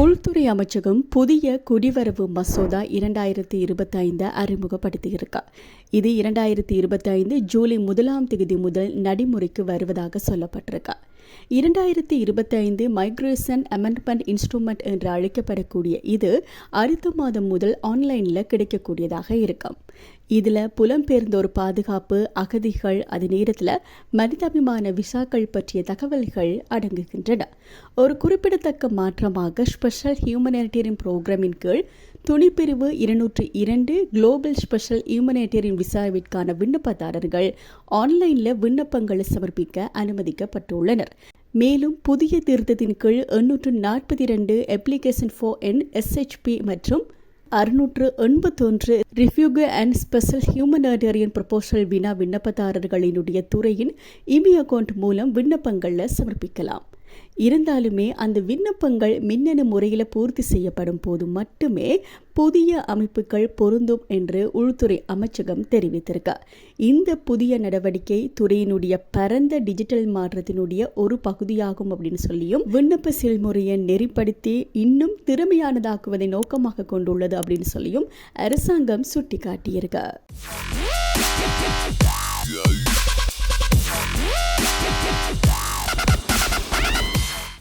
உள்துறை அமைச்சகம் புதிய குடிவரவு மசோதா இரண்டாயிரத்தி இருபத்தைந்து அறிமுகப்படுத்தியிருக்கா. இது இரண்டாயிரத்தி இருபத்தைந்து ஜூலை முதலாம் தேதி முதல் நடைமுறைக்கு வருவதாக சொல்லப்பட்டிருக்கா. இரண்டாயிரத்தி இருபத்தைந்து மைக்ரேஷன் அமெண்ட்மெண்ட் இன்ஸ்ட்ருமெண்ட் என்று அழைக்கப்படக்கூடிய இது அடுத்த மாதம் முதல் ஆன்லைனில் கிடைக்கக்கூடியதாக இருக்கும். இதில் புலம்பெயர்ந்தோர் பாதுகாப்பு அகதிகள் அதே நேரத்தில் மனிதாபிமான விசாக்கள் பற்றிய தகவல்கள் அடங்குகின்றன. ஒரு குறிப்பிடத்தக்க மாற்றமாக ஸ்பெஷல் ஹியூமனிட்டேரியன் புரோகிராமின் கீழ் துணிப்பிரிவு இருநூற்றி இரண்டு குளோபல் ஸ்பெஷல் ஹியூமனிட்டேரியன் விசாவிற்கான விண்ணப்பதாரர்கள் ஆன்லைனில் விண்ணப்பங்களை சமர்ப்பிக்க அனுமதிக்கப்பட்டுள்ளனர். மேலும் புதிய திருத்தத்தின் கீழ் எண்ணூற்று நாற்பத்தி இரண்டு அப்ளிகேஷன் ஃபோ என் எஸ்ஹெச்பி மற்றும் அறுநூற்று எண்பத்தொன்று refugee and special humanitarian proposal வினா விண்ணப்பதாரர்களினுடைய துறையின் இமி அக்கௌண்ட் மூலம் விண்ணப்பங்களில் சமர்ப்பிக்கலாம். இருந்தாலுமே அந்த விண்ணப்பங்கள் மின்னணு முறையில் பூர்த்தி செய்யப்படும் போது மட்டுமே புதிய அமைப்புகள் பொருந்தும் என்று உள்துறை அமைச்சகம் தெரிவித்திருக்க. இந்த புதிய நடவடிக்கை துறையினுடைய பரந்த டிஜிட்டல் மாற்றத்தினுடைய ஒரு பகுதியாகும் அப்படின்னு சொல்லியும் விண்ணப்ப செயல்முறையை நெறிப்படுத்தி இன்னும் திறமையானதாக்குவதை நோக்கமாக கொண்டுள்ளது அப்படின்னு சொல்லியும் அரசாங்கம் சுட்டிக்காட்டியிருக்கு.